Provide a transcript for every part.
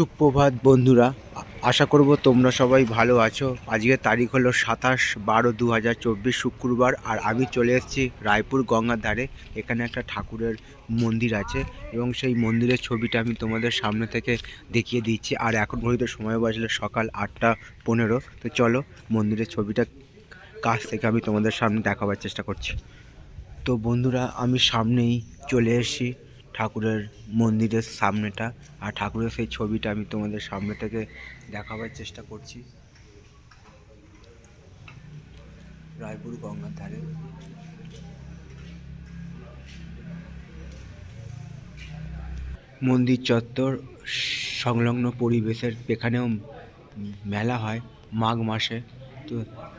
সুপ্রভাত, বন্ধুরা। আশা করব তোমরা সবাই ভালো আছো। আজকে তারিখ হলো সাতাশ বারো দু হাজার চব্বিশ শুক্রবার, আর আমি চলে এসেছি রায়পুর গঙ্গার ধারে এখানে একটা ঠাকুরের মন্দির আছে, এবং সেই মন্দিরের ছবিটা আমি তোমাদের সামনে থেকে দেখিয়ে দিচ্ছি। আর এখন ঘড়িতে সময় বাজলে সকাল আটটা পনেরো। তো চলো, মন্দিরের ছবিটা কাছ থেকে আমি তোমাদের সামনে দেখাবার চেষ্টা করছি। তো বন্ধুরা, আমি সামনেই চলে এসেছি। ঠাকুরের মন্দিরের সামনেটা আর ঠাকুরের সেই ছবিটা আমি তোমাদের সামনে থেকে দেখাবার চেষ্টা করছি। রায়পুর গঙ্গার ধারে। মন্দির চত্বর সংলগ্ন পরিবেশের এখানেও মেলা হয় মাঘ মাসে। তো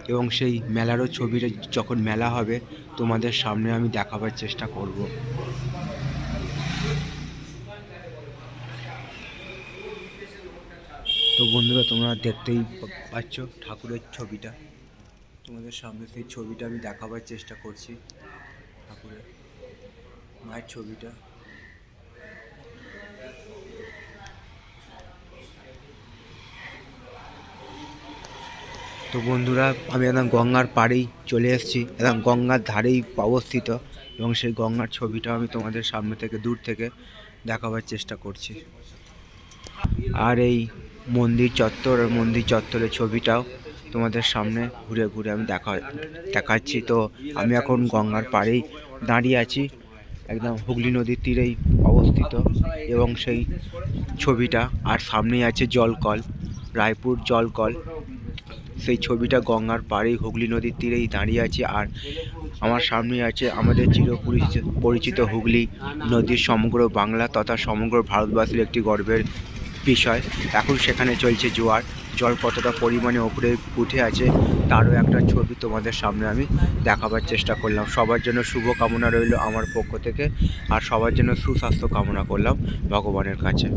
এবং সেই মেলারও ছবিটা যখন মেলা হবে তোমাদের সামনে আমি দেখাবার চেষ্টা করব। তো বন্ধুরা, তোমরা দেখতেই পাচ্ছ ঠাকুরের ছবিটা। তোমাদের সামনে সেই ছবিটা আমি দেখাবার চেষ্টা করছি ঠাকুরের, মায়ের ছবিটা। তো বন্ধুরা, আমি একদম গঙ্গার পাড়েই চলে এসেছি। একদম গঙ্গার ধারেই অবস্থিত এবং সেই গঙ্গার ছবিটা আমি তোমাদের সামনে থেকে দূর থেকে দেখাবার চেষ্টা করছি। আর এই মন্দির চত্বর আর মন্দির চত্বরের ছবিটাও তোমাদের সামনে ঘুরে ঘুরে আমি দেখা, দেখাচ্ছি। তো আমি এখন গঙ্গার পাড়েই দাঁড়িয়ে আছি, একদম হুগলি নদীর তীরেই অবস্থিত এবং সেই ছবিটা আর সামনেই আছে জলকল, রায়পুর জলকল। সেই ছবিটা গঙ্গার পাড়েই হুগলি নদীর তীরেই দাঁড়িয়ে আছে আর আমার সামনেই আছে আমাদের চিরপরিচিত, পরিচিত হুগলি নদীর সমগ্র বাংলা তথা সমগ্র ভারতবাসীর একটি গর্বের বিষয়। এখন সেখানে চলছে জোয়ার। জল কতটা পরিমাণে ওপরে উঠে আছে, তারও একটা ছবি তোমাদের সামনে আমি দেখাবার চেষ্টা করলাম। সবার জন্য শুভ কামনা রইল আমার পক্ষ থেকে, আর সবার জন্য সুস্বাস্থ্য কামনা করলাম ভগবানের কাছে।